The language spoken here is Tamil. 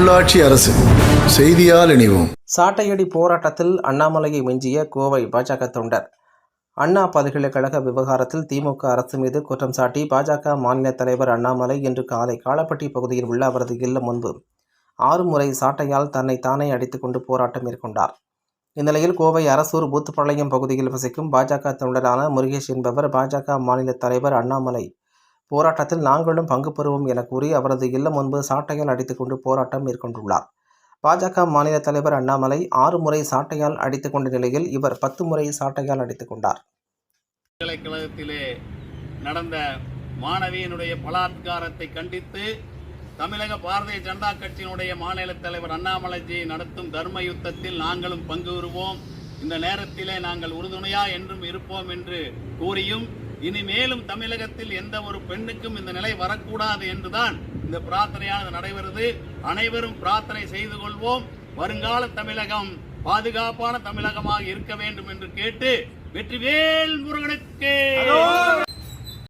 உள்ளாட்சி அரசு. செய்தியால் இணைவோம். சாட்டையடி போராட்டத்தில் அண்ணாமலையை மிஞ்சிய கோவை பாஜக தொண்டர். அண்ணா பல்கலைக்கழக விவகாரத்தில் திமுக அரசு மீது குற்றம் சாட்டி பாஜக மாநில தலைவர் அண்ணாமலை இன்று காலை காலப்பட்டி பகுதியில் உள்ள அவரது இல்லம் முன்பு ஆறு முறை சாட்டையால் தன்னை தானே அடித்துக்கொண்டு போராட்டம் மேற்கொண்டார். இந்நிலையில் கோவை அரசூர் பூத்துப்பாளையம் பகுதியில் வசிக்கும் பாஜக தொண்டரான முருகேஷ் என்பவர் பாஜக மாநில தலைவர் அண்ணாமலை போராட்டத்தில் நாங்களும் பங்கு பெறுவோம் என கூறி அவரது இல்லம் முன்பு சாட்டையால் அடித்துக்கொண்டு போராட்டம் மேற்கொண்டுள்ளார். பாஜக மாநில தலைவர் அண்ணாமலை ஆறு முறை சாட்டையால் அடித்துக் கொண்ட நிலையில் இவர் பத்து முறை சாட்டையால் அடித்துக் கொண்டார். பல்கலைக்கழகத்திலே நடந்த மாணவியினுடைய பலாத்காரத்தை கண்டித்து தமிழக பாரதிய ஜனதா கட்சியினுடைய மாநில தலைவர் அண்ணாமலைஜி நடத்தும் தர்ம யுத்தத்தில் நாங்களும் பங்கு பெறுவோம். இந்த நேரத்திலே நாங்கள் உறுதுணையா என்றும் இருப்போம் என்று கூறியும் இனிமேலும் தமிழகத்தில் எந்த ஒரு பெண்ணுக்கும் இந்த நிலை வரக்கூடாது என்றுதான் இந்த பிரார்த்தனையானது நடைபெறுது. அனைவரும் பிரார்த்தனை செய்து கொள்வோம். வருங்கால தமிழகம் பாதுகாப்பான தமிழகமாக இருக்க வேண்டும் என்று கேட்டு வெற்றிவேல் முருகனுக்கு